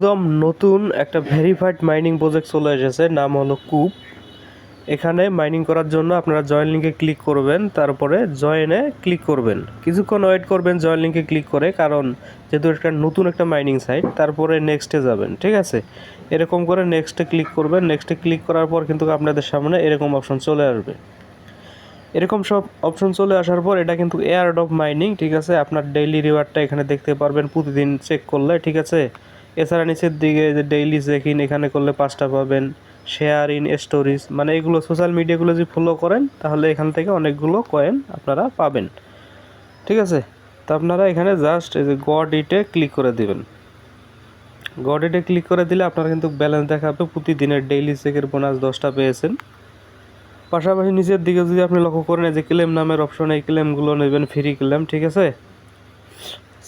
একদম নতুন একটা ভেরিফাইড মাইনিং প্রজেক্ট চলে এসেছে, নাম হলো কুপ। এখানে মাইনিং করার জন্য আপনারা জয়েন লিঙ্কে ক্লিক করবেন, তারপরে জয়েনে ক্লিক করবেন। কিছুক্ষণ ওয়েট করবেন জয়েন লিঙ্কে ক্লিক করে, কারণ যেহেতু একটা নতুন একটা মাইনিং সাইট, তারপরে নেক্সটে যাবেন, ঠিক আছে? এরকম করে নেক্সটে ক্লিক করবেন নেক্সটে ক্লিক করার পর কিন্তু আপনাদের সামনে এরকম অপশন চলে আসবে। এরকম সব অপশন চলে আসার পর এটা কিন্তু এয়ার অফ মাইনিং ঠিক আছে? আপনার ডেইলি রিওয়ার্ডটা এখানে দেখতে পারবেন, প্রতিদিন চেক করলে, ঠিক আছে? এছাড়া নিচের দিকে যে ডেইলি চেক ইন এখানে করলে পাঁচটা পাবেন শেয়ার ইন স্টোরিজ মানে এগুলো সোশ্যাল মিডিয়াগুলো যদি ফলো করেন, তাহলে এখান থেকে অনেকগুলো কয়েন আপনারা পাবেন। ঠিক আছে? তো আপনারা এখানে জাস্ট এই যে গড ইটে ক্লিক করে দিবেন। গড ইটে ক্লিক করে দিলে আপনারা কিন্তু ব্যালেন্স দেখাবে, প্রতিদিনের ডেইলি চেকের বোনাস দশটা পেয়েছেন। পাশাপাশি নিচের দিকে যদি আপনি লক্ষ্য করেন যে ক্লেম নামের অপশন এই ক্লেমগুলো নেবেন ফ্রি ক্লেম ঠিক আছে?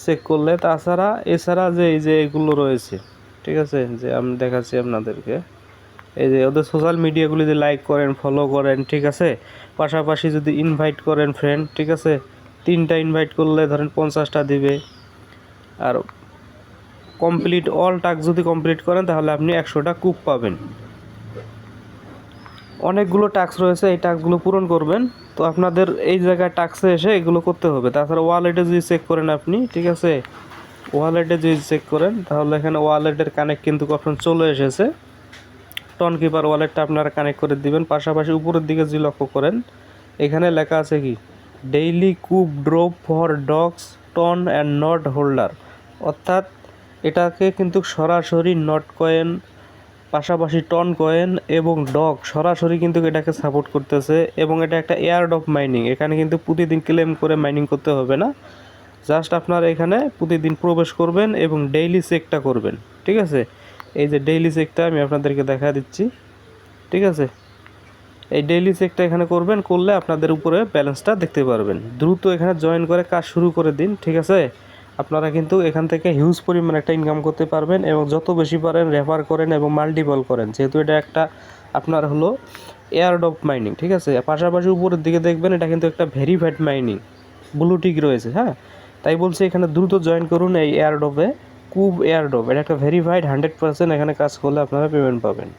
চেক করলে তাছাড়া এছাড়া যে এই যে এগুলো রয়েছে, ঠিক আছে? যে আমি দেখাচ্ছি আপনাদেরকে। এই যে ওদের সোশ্যাল মিডিয়াগুলি যে লাইক করেন ফলো করেন, ঠিক আছে? পাশাপাশি যদি ইনভাইট করেন ফ্রেন্ড ঠিক আছে? তিনটা ইনভাইট করলে ধরেন পঞ্চাশটা দিবে। আর কমপ্লিট অল টাস্ক যদি কমপ্লিট করেন, তাহলে আপনি একশোটা কুপ পাবেন। অনেকগুলো টাস্ক রয়েছে, এই টাস্কগুলো পূরণ করবেন। তো আপনাদের এই জায়গায় টাস্কে এসে এগুলো করতে হবে। তাছাড়া ওয়ালেটে যদি চেক করেন আপনি, ঠিক আছে? ওয়ালেটে যদি চেক করেন, তাহলে এখানে ওয়ালেটের কানেক্ট কিন্তু অপশন চলে এসেছে। টন কিপার ওয়ালেটটা আপনারা কানেক্ট করে দিবেন। পাশাপাশি উপরের দিকে যদি লক্ষ্য করেন, এখানে লেখা আছে কি? Daily coop drop for dogs TON and NOT holder অর্থাৎ এটাকে কিন্তু সরাসরি নট কয়েন পাশাপাশি টন কয়েন এবং ডগ সরাসরি কিন্তু এটাকে সাপোর্ট করতেছে এবং এটা একটা এয়ার ডগ মাইনিং। এখানে কিন্তু প্রতিদিন ক্লেম করে মাইনিং করতে হবে না। জাস্ট আপনারা এখানে প্রতিদিন প্রবেশ করবেন এবং ডেইলি চেকটা করবেন। ঠিক আছে? এই যে ডেইলি চেকটা আমি আপনাদেরকে দেখা দিচ্ছি। ঠিক আছে? এই ডেইলি চেকটা এখানে করবেন, করলে আপনাদের উপরে ব্যালেন্সটা দেখতে পারবেন। দ্রুত এখানে জয়েন করে কাজ শুরু করে দিন। ঠিক আছে? আপনারা কিন্তু এখান থেকে হিউজ পরিমাণ একটা ইনকাম করতে পারবেন এবং যত বেশি পারেন রেফার করেন এবং মাল্টিপল করেন। যেহেতু এটা একটা আপনার হলো এয়ারডপ মাইনিং ঠিক আছে? পাশাপাশি উপরের দিকে দেখবেন এটা কিন্তু একটা ভেরিফাইড মাইনিং ব্লুটিক রয়েছে হ্যাঁ? তাই বলছি এখানে দ্রুত জয়েন করুন এই এয়ারডপে কুব এয়ারডপ এটা একটা ভেরিফাইড হান্ড্রেড পার্সেন্ট এখানে কাজ করলে আপনারা পেমেন্ট পাবেন।